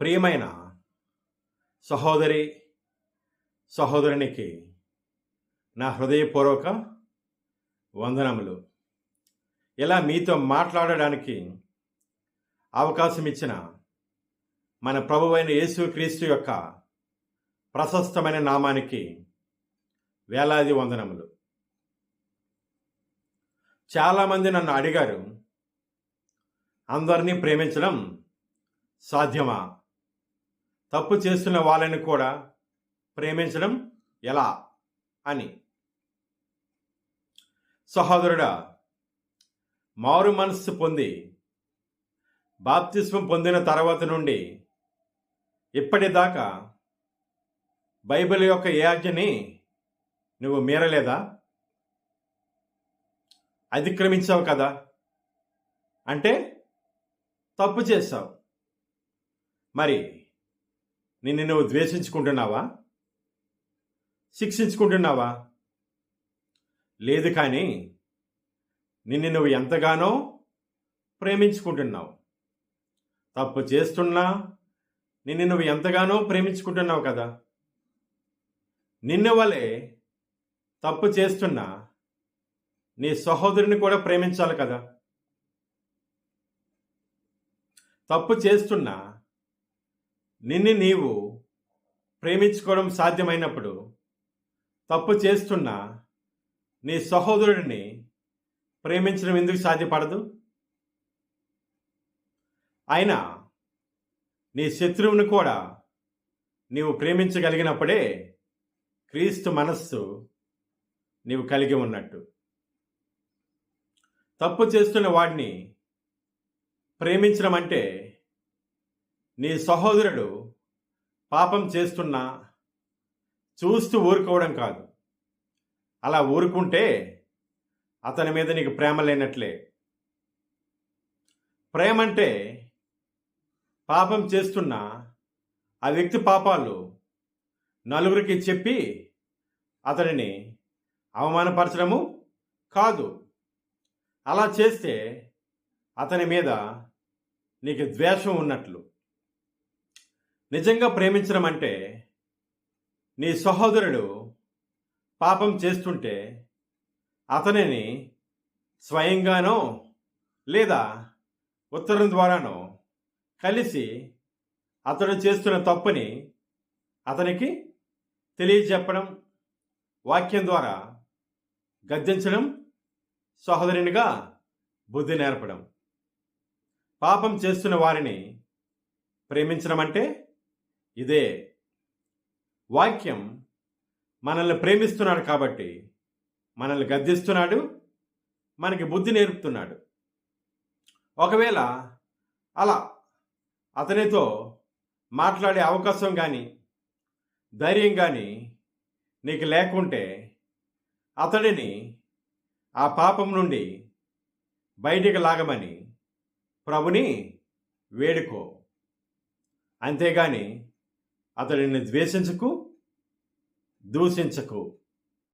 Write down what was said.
ప్రియమైన సహోదరి సహోదరునికి నా హృదయపూర్వక వందనములు. ఇలా మీతో మాట్లాడడానికి అవకాశం ఇచ్చిన మన ప్రభువైన యేసుక్రీస్తు యొక్క ప్రశస్తమైన నామానికి వేలాది వందనములు. చాలామంది నన్ను అడిగారు అందరినీ ప్రేమించడం సాధ్యమా? తప్పు చేస్తున్న వాళ్ళని కూడా ప్రేమించడం ఎలా అని. సహోదరుడా మారు మనస్సు పొంది బాప్తిస్మం పొందిన తర్వాత నుండి ఇప్పటిదాకా బైబిల్ యొక్క ఏ ఆజ్ఞని నువ్వు మీరలేదా? అతిక్రమించావు కదా. అంటే తప్పు చేశావు. మరి నిన్ను నువ్వు ద్వేషించుకుంటున్నావా? శిక్షించుకుంటున్నావా? లేదు కానీ నిన్ను నువ్వు ఎంతగానో ప్రేమించుకుంటున్నావు. తప్పు చేస్తున్నా నిన్ను నువ్వు ఎంతగానో ప్రేమించుకుంటున్నావు కదా. నిన్ను వలే తప్పు చేస్తున్నా నీ సహోదరుని కూడా ప్రేమించాలి కదా. తప్పు చేస్తున్నా నిన్ను నీవు ప్రేమించుకోవడం సాధ్యమైనప్పుడు తప్పు చేస్తున్న నీ సహోదరుడిని ప్రేమించడం ఎందుకు సాధ్యపడదు? అయినా నీ శత్రువుని కూడా నీవు ప్రేమించగలిగినప్పుడే క్రీస్తు మనస్సు నీవు కలిగి ఉన్నట్టు. తప్పు చేస్తున్న వాడిని ప్రేమించడం అంటే నీ సహోదరుడు పాపం చేస్తున్నా చూస్తూ ఊరుకోవడం కాదు. అలా ఊరుకుంటే అతని మీద నీకు ప్రేమ లేనట్లే. ప్రేమ అంటే పాపం చేస్తున్నా ఆ వ్యక్తి పాపాలు నలుగురికి చెప్పి అతనిని అవమానపరచడము కాదు. అలా చేస్తే అతని మీద నీకు ద్వేషం ఉన్నట్లు. నిజంగా ప్రేమించడం అంటే నీ సహోదరుడు పాపం చేస్తుంటే అతనిని స్వయంగానో లేదా ఉత్తరం ద్వారానో కలిసి అతడు చేస్తున్న తప్పుని అతనికి తెలియజెప్పడం వాక్యం ద్వారా గద్దించడం సహోదరునిగా బుద్ధి నేర్పడం. పాపం చేస్తున్న వారిని ప్రేమించడం అంటే ఇదే వాక్యం మనల్ని ప్రేమిస్తున్నాడు కాబట్టి మనల్ని గద్దిస్తున్నాడు మనకి బుద్ధి నేర్పుతున్నాడు. ఒకవేళ అలా అతనితో మాట్లాడే అవకాశం కానీ ధైర్యం కానీ నీకు లేకుంటే అతడిని ఆ పాపం నుండి బయటికి లాగమని ప్రభుని వేడుకో. అంతేగాని అతడిని ద్వేషించకు దూషించకు.